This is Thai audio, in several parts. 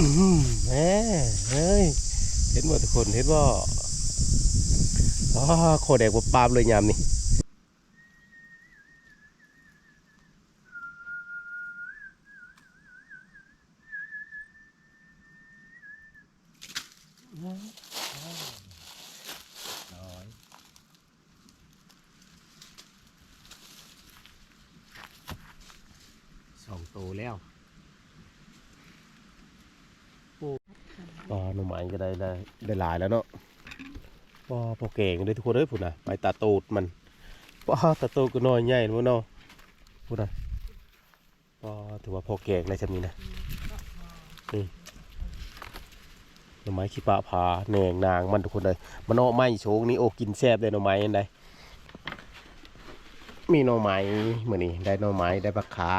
อืมแหม่เฮ้ยเห็นหมดทุกคนเห็นว่าอ๋อโคแดกว่าปามเลยยามนี่สองโตแล้วก็หน่อไม้ก็ได้ ได้หลายแล้วเนาะว้าพอเก่งเลยทุกคนเอ้ยพูดนะไปตาโตดมันว้าตาโตดก็น้อยใหญ่นะเนาะพูดนะว้าถือว่าพอเก่งเลยจำนี้นะนี่หน่อไม้ขี้ปะผาแหนงนางมันทุกคนเลยมันเนาะไม้โชงนี่โอ้กินแซ่บเลยหน่อไม้อันใดมีหน่อไม้เหมือนนี่ได้หน่อไม้ได้ปลาขา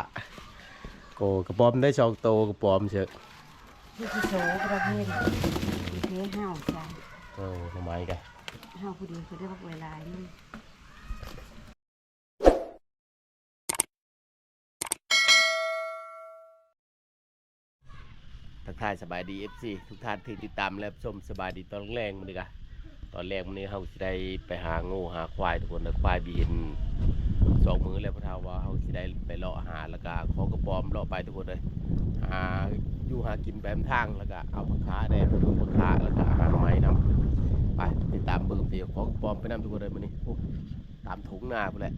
โกกระป๋อมได้สองโตกระป๋อมเชอะที่ที่โซ่ประ เภทนี้ห้าวจ้ะโอ้หน่อไมกันห้าวผู้เดียวคือได้บักเวลานี่ทักทายสบายดี FC ทุกท่านที่ติดตามและชมสบายดีตอนแรกมื้อนี้กะตอนแรกมื้อนี้เฮาสิได้ไปหางูหาควายทุกคนนะควายบีเห็น สองมือแล้วพะท่าว่าเฮาสิได้ไปเลาะหาแล้วก็ของกระปอมเลาะไปทุกคนเลยหาอยู่หากินแปมทางแล้วก็เอาผักขาแดงไปดูผักขาแล้วก็หาหน่อไม้นํไปติดตามเบิ่งเดี๋ยวของกระปอมไปนํทุกคนเลยมื้อนี้ตามถุงนาพุ่นแหละ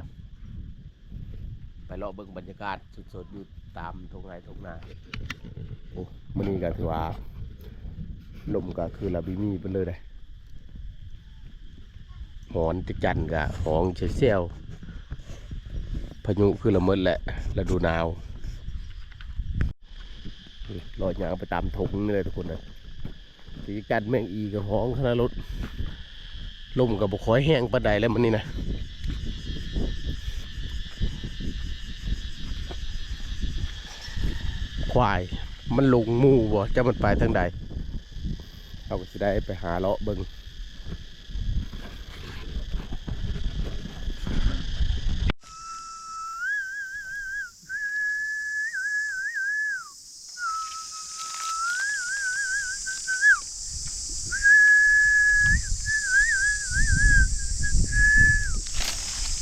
ไปเลาะเบิ่งบรรยากาศสดๆอยู่ตามทุ่งไร่ทุ่งนาโอ้มันนี้ก็ถือว่าลมก็คือลาบิมีไปเลยเลยหอนติจันกะหองเชี่ยว พายุคือละเมิดแหละฤดูหนาวลอยยางไปตามถงนี่เลยทุกคนเลยติจันแมงอีกับห้องขนาดรถลมกับบกคอยแห้งปานใดแล้วมันนี่นะควายมันลงมู่บ่จะมันไปทางใดเราก็จะได้ไปหาเลาะเบิง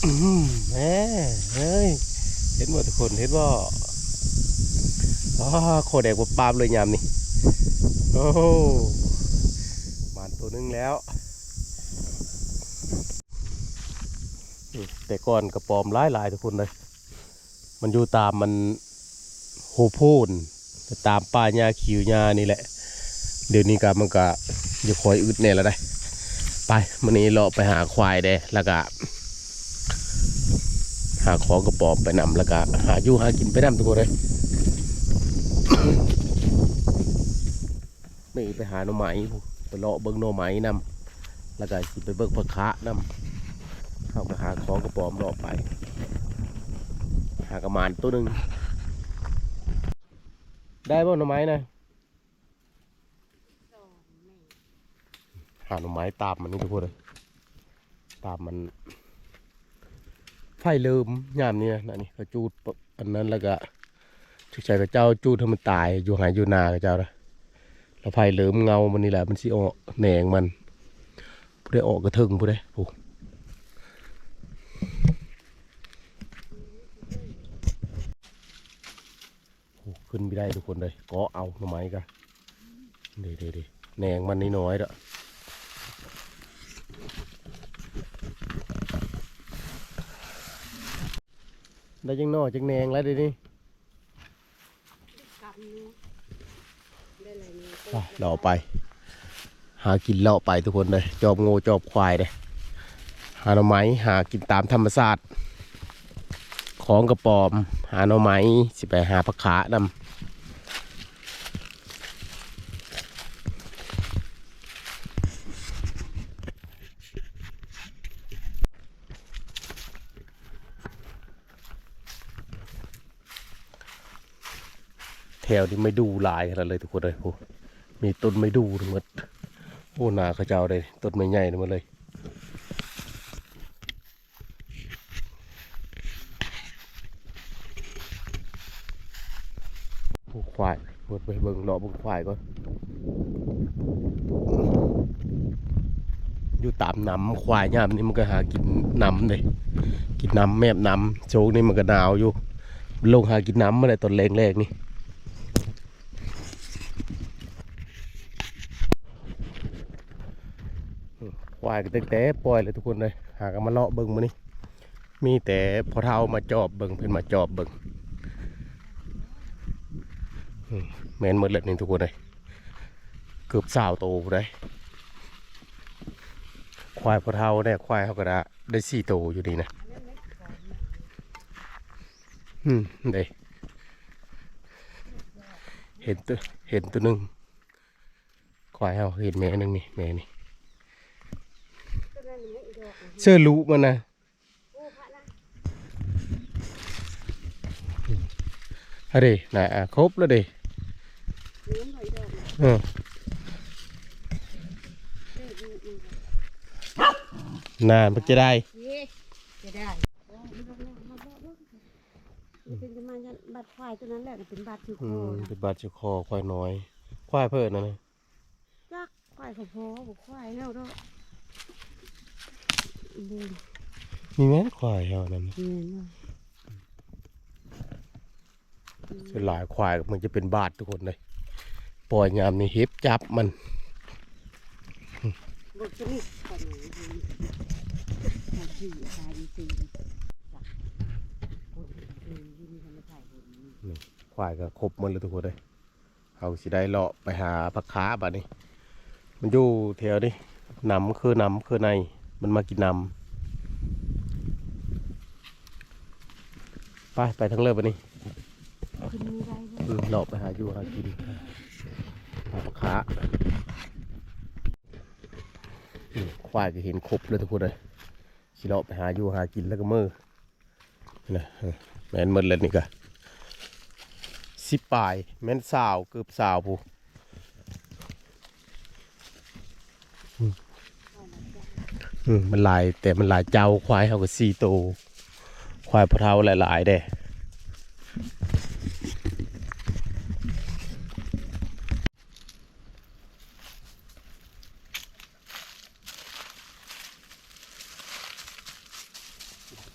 อืมแหม่เฮ้ย เห็นหมดทุกคน เห็นว่าโคแดกว่าปามเลยยามนี่โอ้หมานตัวนึงแล้ว แต่ก่อนกระปอมหลายหลายทุกคนเลย มันอยู่ตามมันโฮโพนตามป่าหญ้าขิวหญ้านี่แหละ เดี๋ยวนี้ก็มันก็จะคอยอึดเนี่ยแล้วได้ ไปมันนี้เราไปหาควายเด้แล้วก็ หาของกระปอมไปนำแล้วก็หาอยู่หากินไปนำทุกคนเลยนี่ไปหาหน่อไม้ไปเลาะเบิ้งหน่อไม้นำแล้วก็สิไปเบิ้งผักคะนำเข้าไปหาของกระป๋อมเลาะไป หากระมานตัวหนึ่งได้บ่หน่อไม้นะหาหน่อไม้ตามมันนี่ทุกคนเลยตามมัน ไฟเริ่มยามนี้นะนี่เขาจูดปะอันนั้นแล้วก็ชุกใจกับเจ้าจูดให้มันตายอยู่หายอยู่นากับเจ้านะแล้วไฟเหลิมเงามันนี่แหละมันสิออกแหนงมันผู้ได้ออกกระเทิงผู้ได้ผู้โอ้ขึ้นไม่ได้ทุกคนเลยก็เอาหน่อไม้กันเดี๋ยวเดี๋ยวแหนงมันนี่น้อยๆเด้อ ได้จังนอจังแหนงแล้วเดี๋ยวนี้กำนี้ได้อะไรนี่ไปเราไป หากินเลาะไปทุกคนเลยจอบงูจอบควายเลยหาหน่อไม้หากินตามธรรมชาติของกระปอม หาหน่อไม้สิไปหาผักขานำ วนี้ไม่ดูหลายขนาดเลยทุกคนเลยโอ้มีต้นไม่ดูทั้งหมดโอ้หนาเขาเจ้าเลยต้นไม่ใหญ่ทั้งหมดเลยโอ้ควายคนไปเบิ่งเลาะเบิ่งควายก่อนอยู่ตามน้ำควายยามนี้มันก็หากินน้ำเลยกินน้ำแมบน้ำโชกนี่มันก็หนาวอยู่ลงหากินน้ำมาได้ตอนแรกๆนี่ วายก็ตั้งแต่ปล่อยเลยทุกคนเลยหากันมาเลาะเบิ่งมานี่มีแต่พอเท้ามาจอบเบิ่งเพิ่นมาจอบเบิ่งอืมแม่นหมดเลยนี่ทุกคนเลยเกือบสาวโตผู้ควายพอเท้าเนี่ยควายเขาก็ได้ได้สี่โตอยู่นี่นะอืมเด้เห็นตัวเห็นตัวหนึ่งควายเฮาเห็นแม่หนึ่งนี่แม่นี่ เสื้อลูมันนะอะเดน่ะอะครบแล้วเด้เออนานมันจะได้จะได้เป็นประมาณบัตรควายตัวนั้นแหละเป็นบัตรที่โคอืมนะเป็นบาดเจ็บคอควายน้อย ควายเพิ่นนะนะจักควายเขาพอบอกควายแล้วเนาะเดิน มีแม่ควายเฮานั่นเงินเนาะส่วนหลายควายมันจะเป็นบาดทุกคนเลย ปล่อยยามนี่เฮ็บจับมันควายก็ครบหมดเลยทุกคนเลยเอาสิได้เลาะไปหาปลาค้าบัดนี้ มันอยู่แถวนี้น้ำคือน้ำคือใน มันมากินน้ำไปไปทั้งเลิศบัดนี้ขึ้นมีได้เลยอืมเลาะไปหาอยู่หากินหาปลาค้าอืมควายก็เห็นครบเลยทุกคนเลยสิเลาะไปหาอยู่หากินแล้วก็มือนี่นะเออแม่นหมดเลยนี่ก็สิบปลายแม่นสาวเกือบสาวผู้ อื มันหลายแต่มันหลายเจ้าควายเขาก็สี่ตัวควายพะเทาหลายๆเด้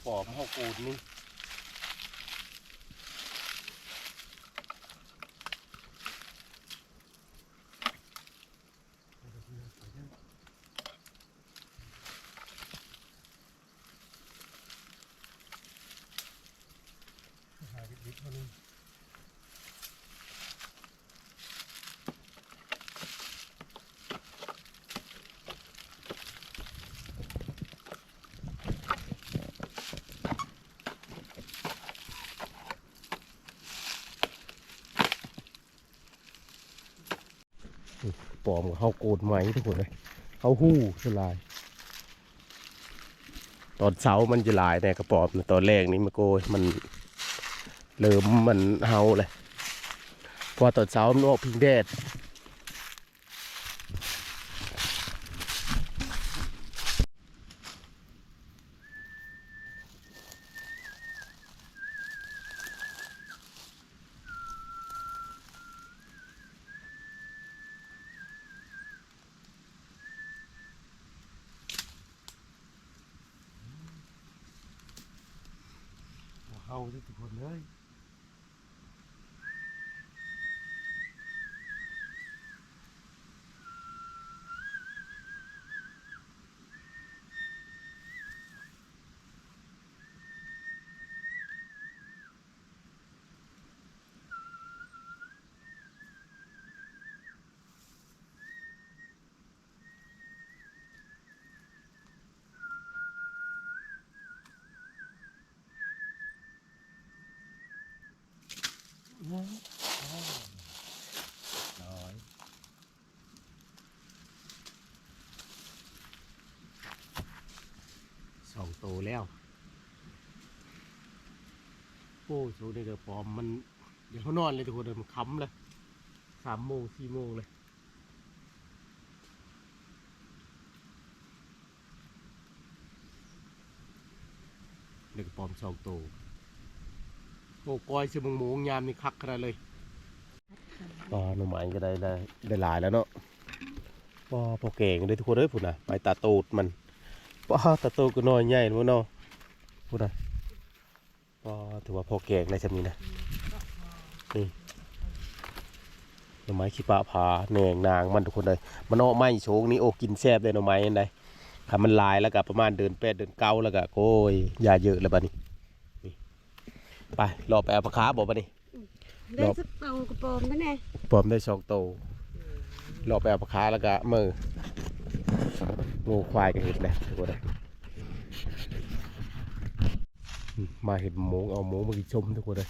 ปอมเขากูดนี่ ปอมเขาโกดไหมทุกคนเลยเขาหู้สลาย ตอนเช้ามันจะลายในกระปอมตอนแรกนี้มันโกยมันเริ่มมันเฮาเลยพอตอนเช้ามันออกพิงแดด เฮาทุกคนเลย น้อยสองโตว แล้ว โอ้โชว์ในเดือปอมมัน เดี๋ยวเขานอนเลยทุกคนเลยมันค้ำเลยสามโมงสี่โมงเลยเด็กปอมสองโตวโอ้กอยเสือมงหมูงยามนี่คักขนาดเลยค่ะก็หน่อไม้ก็ได้ได้ได้หลายแล้วเนาะพอพอเก่งเลยทุกคนเอ้ยพุ่นนะไปตาโตดมัน ป้าตาโตดก็น้อยใหญ่แล้วเนาะพุ่นน่ะก็ถือว่าพอเก่งในจำนี้นะนี่หน่อไม้ขี้ปะผาแหนงนางมันทุกคนเลยมันเอาไม้โชงนี่โอ้กินแซ่บเลยหน่อไม้อันใดถ้ามันลายแล้วก็ประมาณเดินแปดเดินเก้าแล้วก็โอ้ยยาเยอะแล้วบัดนี้นี่ไปรอไปเอาปลาคาร์ฟบอกบัดนี้ได้สักเตากระโปรงกันแน่ปลอมได้สองโตวรอไปเอาปลาคาแล้วก็มือ งูควายก็เห็นเลยทุกคนเลยอืมมาเห็นหมูเอาหมูมากินชมทุกคนเลย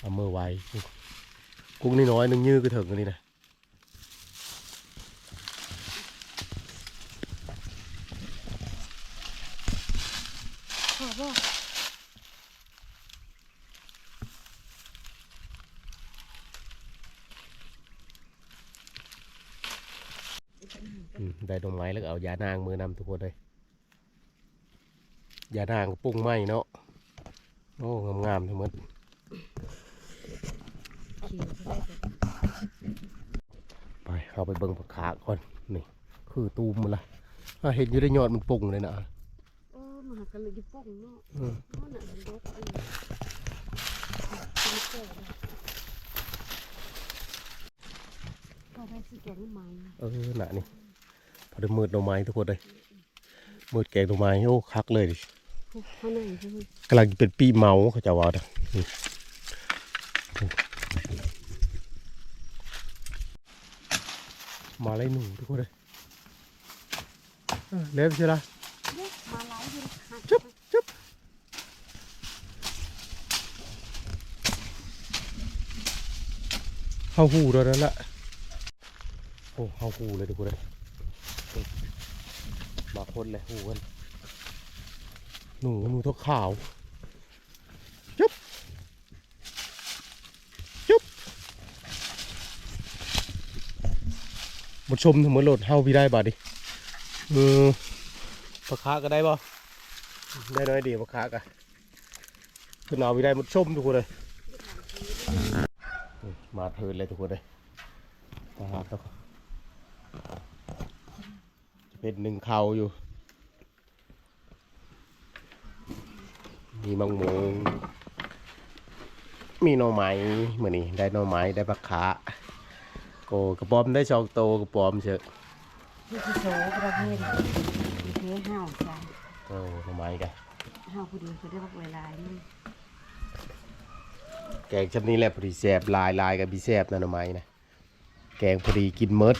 เอามือไว้กุ้งนี่น้อยๆนึงยื้อก็ถึงกันนี่นะ ขอบอก อืมได้ดอกไม้แล้วก็เอา ยานางมือนำทุกคนเลยยานางก็ปรุงไหมเนาะโอ้งามๆทั้งหมดเขียวก็ได้แต่ไปเอาไปเบิ่งปลาคาก่อนนี่ คือตูมมันละอะเห็นอยู่ได้ยอดมันปรุงเลยนะโอ้มันหักกันเลยจะป้องเนาะอืมนั่นน่ะมันดกเองเป็นแก่เลยก็ได้สิแกงใหม่เออน่ะนี่ พอได้มืดดอกไม้ทุกคนเลยมืดแกงดอกไม้โอ้คักเลยดิข้างในใช่ไหมกำลังจะเป็นปีเมาเขาจะว่าเด้อนี่มาเลยหนูทุกคนเลยเออเล็บใช่ละเอ๊ะมาหลายเดือนหักจุ๊บจุ๊บเข้าหูแล้วนั่นแหละโอ้เข้าหูเลยทุกคนเลย มาคนเลยหูกันหนูหนูทกขาวจุ๊บจุ๊บหมดชมทั้งหมดโหลดเฮาพี่ได้บาดดิเออปลาคาก็ได้บ่ได้น้อยเดียวปลาคากะขึ้นเอาพี่ได้หมดชมทุกคนเลยอืมมาเทินเลยทุกคนเลยปลาคาก็จะเป็นหนึ่งเขาอยู่ มีมังมงมีหน่อไม้เหมือนนี้ได้หน่อไม้ได้ปลาขาโกกระป๋อมได้สองโตวกระป๋อมเชอะที่ที่โซ่ประเภทมีเทห้าวใส่โอ้หน่อไม้กันห้าวผู้เดียวคือได้บอกเวลานี่แกงชำนี้แหละพอดีแสบลายลายกับพี่แสบนะหน่อไม้นะแกงพอดีกินเมด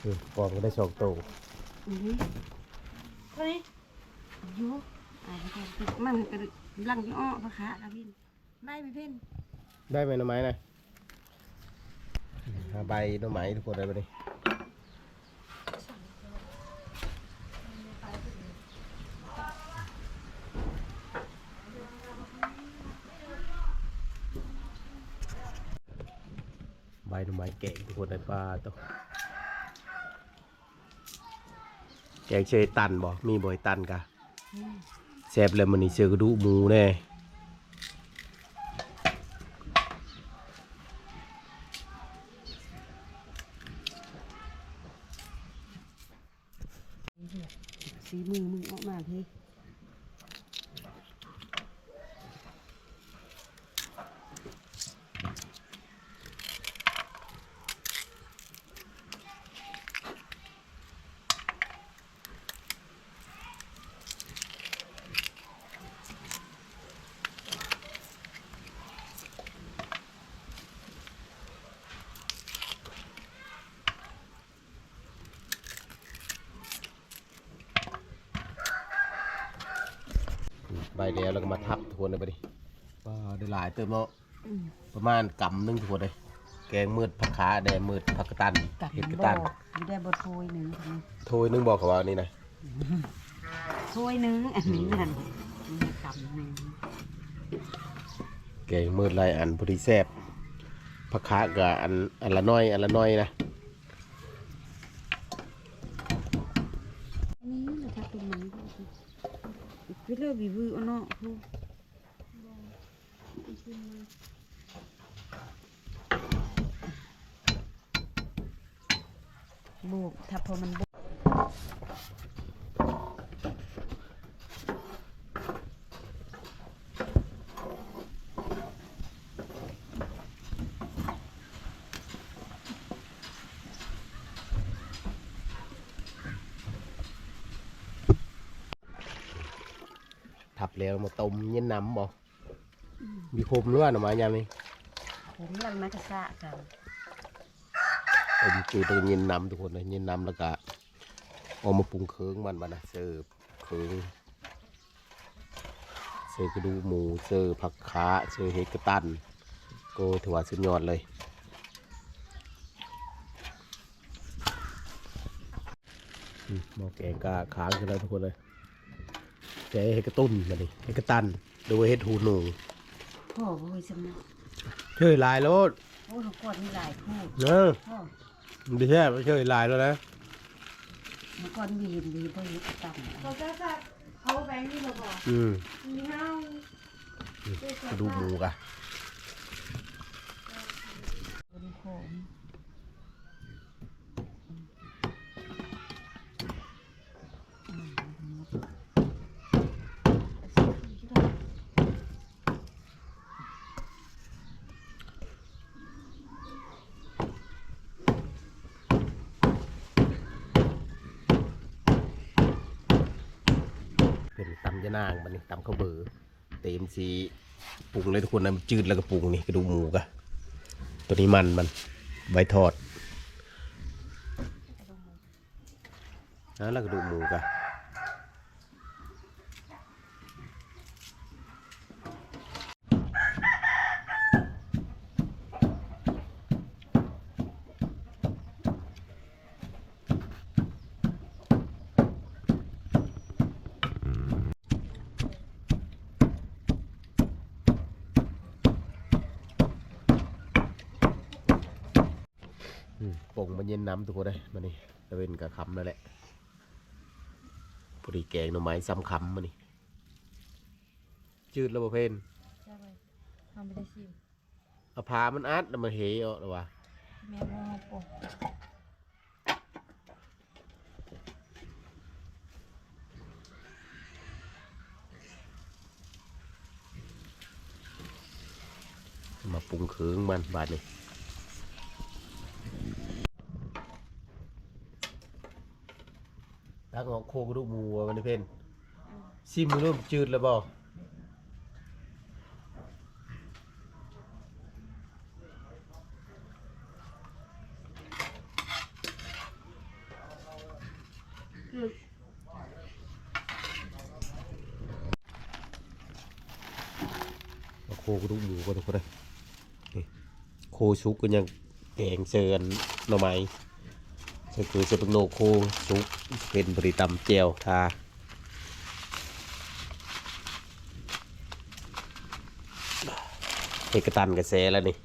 เออกระป๋อมก็ได้สองโตวอือฮึ คนนี้ยูอ่ามันก็ลังยี่อ้อพระขาละพี่ได้ไหมพี่ได้ไหมหน่อไม้นะหาใบหน่อไม้ทุกคนได้ปะนี่ใบหน่อไม้แกงทุกคนได้ปลาตัวแกงเชยตันบ่มีบ่อยตันกะ แซ่บเลยมันนี่เชือกระดูกหมูแน่ แล้วแล้วก็มาทับทุกคนเลยไปดิว้าได้หลายเติมเนาะอืมประมาณกำหนึงทุกคนเลยแกงมืดผักขาแดงมืดผักกระตันกับเห็ดกระบ่ตันอยู่ได้บ่ถ้วยหนึ่งคนนี้โทยนึงบอกเขาว่านี่นะถ้วยหนึ่งอันนี้นั่นมีกำหนึ่งแกงมืดไรอันพอดีแซ่บผักขากับอันอันละน้อยอันละน้อยนะ อันนี้นะครับเป็นหนังพี่เลือกบีบือเอาเนาะครู บุก ถ้าพอมันบุกทับแล้วมาต้มเย็นน้ำบ่มีคมหรือว่าหน่อไม้ยามนี้ผมยังมากระซะกัน ต้มจืดแล้วก็เย็นน้ำทุกคนเลยเย็นน้ำแล้วก็เอามาปรุงเครื่องมันมานะเสิร์ฟเครื่องเสิร์ฟกระดูกหมูเสิร์ฟผักขาเสิร์ฟเห็ดกระตันโก็ถือว่าสุดยอดเลยอืมหม้อแกงก็ค้างกันแล้วทุกคนเลยแกงเห็ดกระตุ้นมาดิเห็ดกระตันดูเห็ดหูหนูพ่อโอ้ยสมนะเชื่อลายรถโอ้ยเขากอดมีหลายคู่เนอะ พ่อไม่ใช่ไม่เชื่อลายแล้วนะเมื่อก่อนมีเห็นมีบ่เห็นตั้งเขาจะสักเขาแบงค์นี่เราบอกอืมมีเฮากระดูกหมูกะบนโขง เป็นตำยะนางมันนี่ตำข้าวเบอร์เต็มสีปรุงเลยทุกคนนะมันจืดแล้วก็ปรุงนี่กระดูกหมูกะตัวนี้มันมันใบทอดแล้วกระดูกหมูกะอืมปรุงมันเย็นน้ำทุกคนเลยมันนี่ตะเวนกับคำนั่นแหละพอดีแกงหน่อไม้ซ้ำคำมันนี่จืดแล้วบ่เพนใช่ไหมทำไม่ได้ชิมเอาพามันอัดแล้วมาเหยเอาหรอวะแม่โมโปมาปรุงเครื่องมันบาดนี่ ตักออกโคกระดูกหมูอะมันนี่เพนซิมมือร่วมจืดแล้วบ่เอโคกระดูกหมูก็ทุกคนเลยโคซุกก็ยังแกงเซินหน่อไม้ เซิคือเซปังโนโคซุกเป็นบริตำเจียวทาเอกตันกระแสแล้วนี่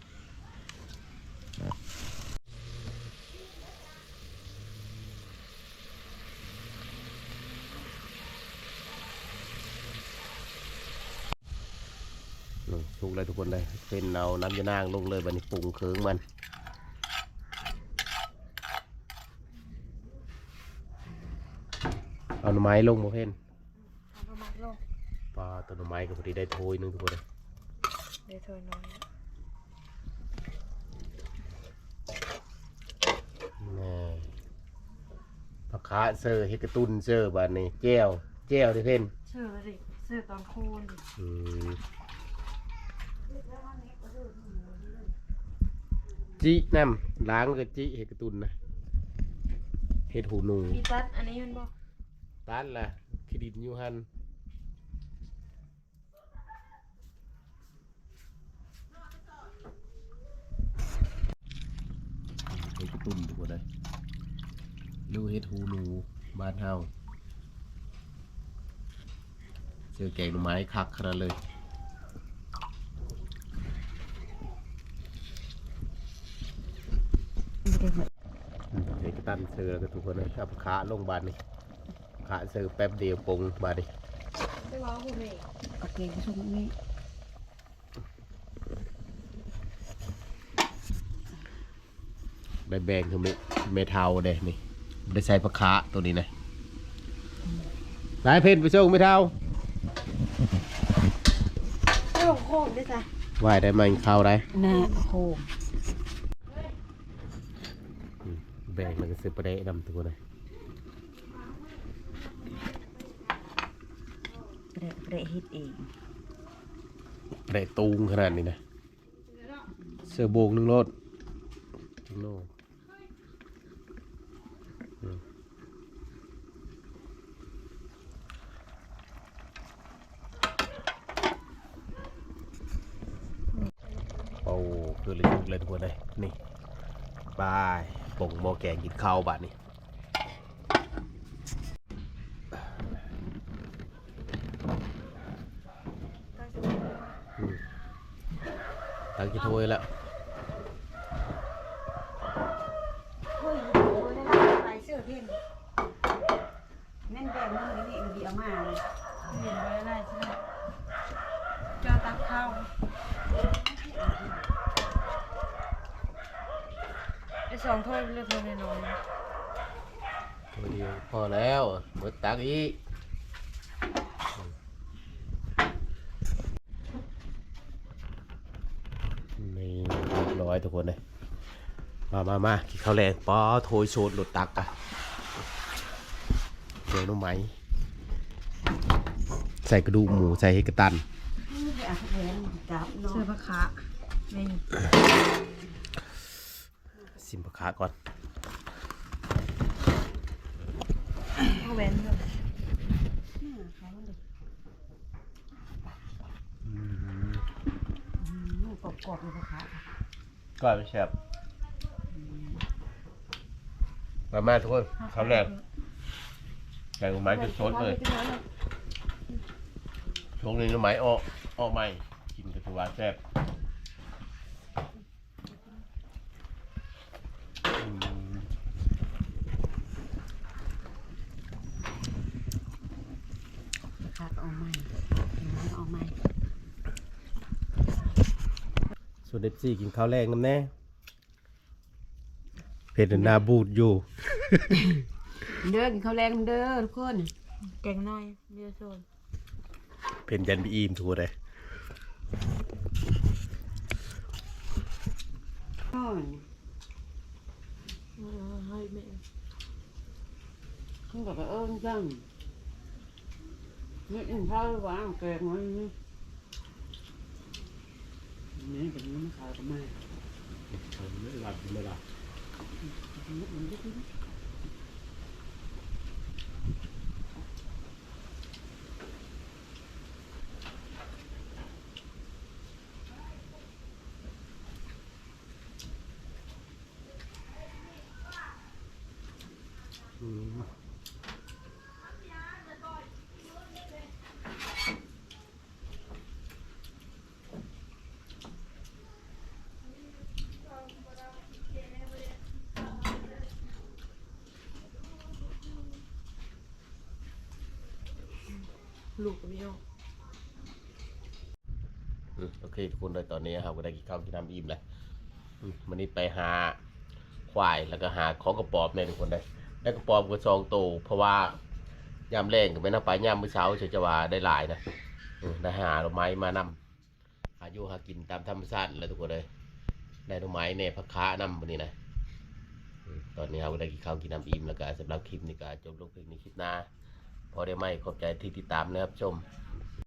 อืมสุกเลยทุกคนเลยเป็นเอาน้ำยานางลงเลยบันนี้ปรุงเครื่องมัน เอาหน่อไม้ลงมาเพ่นทำประมาณโลกปลาตัวหน่อไม้ก็พอดีได้โทยหนึงทุกคนเลยเดี๋ยวเธอน้อยแน่ผักขาเซอร์เฮดกระตุนเซอร์บานนี้แก้วแก้วที่เพ่นเชื่อเลยดิเชื่อตอนคูณดิอืมจิน้ำล้างแล้วก็จิเห็ดกระตุนนะเห็ดหูหนู มีตัดอันนี้มันบอก ร้านละคิดินอยูฮันเห็ดกระตุนทุกคนเลยดูเห็ดหูหนูบ้านเฮาเจอแกงหน่อไม้คักขนาดเลยไม่ได้หมดเด็กตันเสือก็ทุกคนเลยเอาขาลงบานนี่ ขาซื้อแป๊บเดียวปรุงมาดิเอาเกงไปชมนี่แบงคือเมทาเด้นี่ได้ใส่ผักคาตัวนี้นะนายเพนไปส่งไม่เทาไม่ลงโค้งด้วยจ้ะไหวได้ไหมเข้าได้น่าโค้งแบงมันก็ซื้อประเดะดำตัวเลย เระเรฮ็ดเองได้ตูงขนาดนี้นะเสื้อโบกหนึ่งรถจิงโน่โอ้คือเลยทุกเลยทุกคนเลยนี่บายป่งหม้อแกงกินข้าวบาทนี่ตั้งกี่ถ้วยแล้ว เฮ้ยโอ้ยได้รับไปเสื้อเพ่นแม่นแบงมือนี่มันดีเอามา เลยเห็นไว้ได้ใช่ไหมจ้าตักข้าวไอ้สองถ้วยเลือกถ้วยน้อยถ้วยเดียวพอแล้วหมดตักอีกนี่เรียบร้อยทุกคนเลยมามามากินข้าวแรงป้อโถยโชดหลุดตักอะเดี๋ยวน้องไหม ใส่กระดูกหมูใส่เฮดกระตันไปอาบแผนจับๆเนาะเสื้อผ้าขานี่ซิมปะคาก่อนเอาแหวนเถอะเขาเลยอืมกรอบๆเลยพ่อค้าก่อนไม่แซ่บมามาทุกคนข้าวแรงแกงหน่อไม้จะสดเลย ช่วงนี้หน่อไม้ออกออกใหม่กินกระถือว่าแซ่บอืมขาดเอาใหม่เอาใหม่ส่วนเด็ดซี่กินข้าวแรงน้ำแน่เพชรหน้าบูดอยู่ เด้อกินข้าวแรงเด้อทุกคนแกงน้อยเบียร์โซน เพนยันบีอีมทัวเลยอ้อนเออเฮ้ยแม่เขาบอกว่าเอิ้นจังนี่อินข้าวหวานแกงมันนี่นี่เป็นน้ำขาวกันมาไม่หลับไม่หลับ ลูกกับพี่โออืมโอเคทุกคนเลยตอนนี้ครับก็ได้กินข้าวกินน้ำอิ่มแล้ววันนี้ไปหาควายแล้วก็หาของกระป๋อมเนี่ยทุกคนได้ได้กระป๋อมกระซองโตเพราะว่ายามแรงก็ไม่น่าไปยามมื้อเช้าเฉยจะว่าได้หลายนะได้หาดอกไม้มานำหาอยู่หากินตามธรรมชาติเลยทุกคนเลยได้ดอกไม้เนี่ยพักค้านำวันนี้นะตอนนี้เราก็ได้กินข้าวกินน้ำอิ่มแล้วก็สำหรับคลิปนี้ก็จบลงเพียงนี้คลิปหน้า พอได้ไหมขอบใจที่ติดตามนะครับชม